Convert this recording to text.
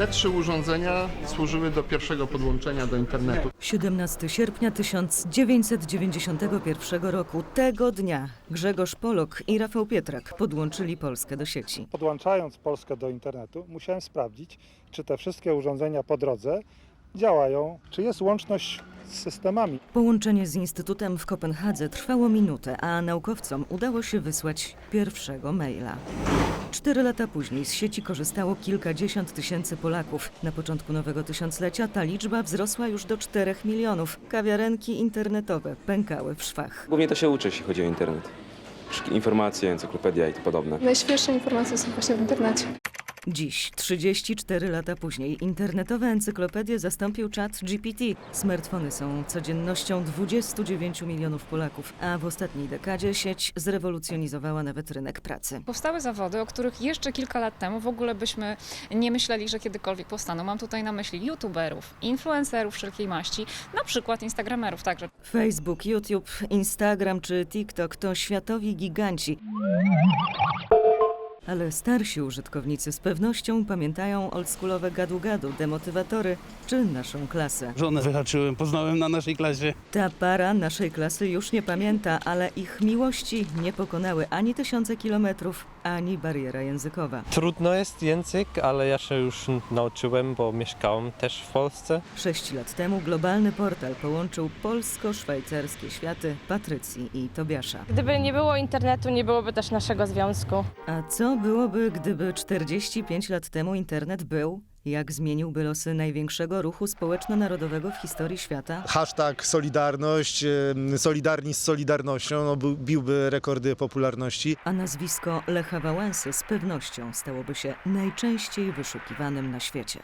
Te trzy urządzenia służyły do pierwszego podłączenia do internetu. 17 sierpnia 1991 roku. Tego dnia Grzegorz Polok i Rafał Pietrak podłączyli Polskę do sieci. Podłączając Polskę do internetu, musiałem sprawdzić, czy te wszystkie urządzenia po drodze działają, czy jest łączność z systemami. Połączenie z Instytutem w Kopenhadze trwało minutę, a naukowcom udało się wysłać pierwszego maila. Cztery lata później z sieci korzystało kilkadziesiąt tysięcy Polaków. Na początku nowego tysiąclecia ta liczba wzrosła już do 4 milionów. Kawiarenki internetowe pękały w szwach. Głównie to się uczy, jeśli chodzi o internet. Informacje, encyklopedia i tym podobne. Najświeższe informacje są właśnie w internecie. Dziś, 34 lata później, internetowe encyklopedie zastąpił czat GPT. Smartfony są codziennością 29 milionów Polaków, a w ostatniej dekadzie sieć zrewolucjonizowała nawet rynek pracy. Powstały zawody, o których jeszcze kilka lat temu w ogóle byśmy nie myśleli, że kiedykolwiek powstaną. Mam tutaj na myśli youtuberów, influencerów wszelkiej maści, na przykład instagramerów także. Facebook, YouTube, Instagram czy TikTok to światowi giganci. Ale starsi użytkownicy z pewnością pamiętają oldschoolowe gadu-gadu, demotywatory czy naszą klasę. Żonę wyhaczyłem, poznałem na naszej klasie. Ta para naszej klasy już nie pamięta, ale ich miłości nie pokonały ani tysiące kilometrów, ani bariera językowa. Trudno jest język, ale ja się już nauczyłem, bo mieszkałem też w Polsce. Sześć lat temu globalny portal połączył polsko-szwajcarskie światy Patrycji i Tobiasza. Gdyby nie było internetu, nie byłoby też naszego związku. A co byłoby, gdyby 45 lat temu internet był? Jak zmieniłby losy największego ruchu społeczno-narodowego w historii świata? Hashtag Solidarność, Solidarni z Solidarnością, no, był- biłby rekordy popularności. A nazwisko Lecha Wałęsy z pewnością stałoby się najczęściej wyszukiwanym na świecie.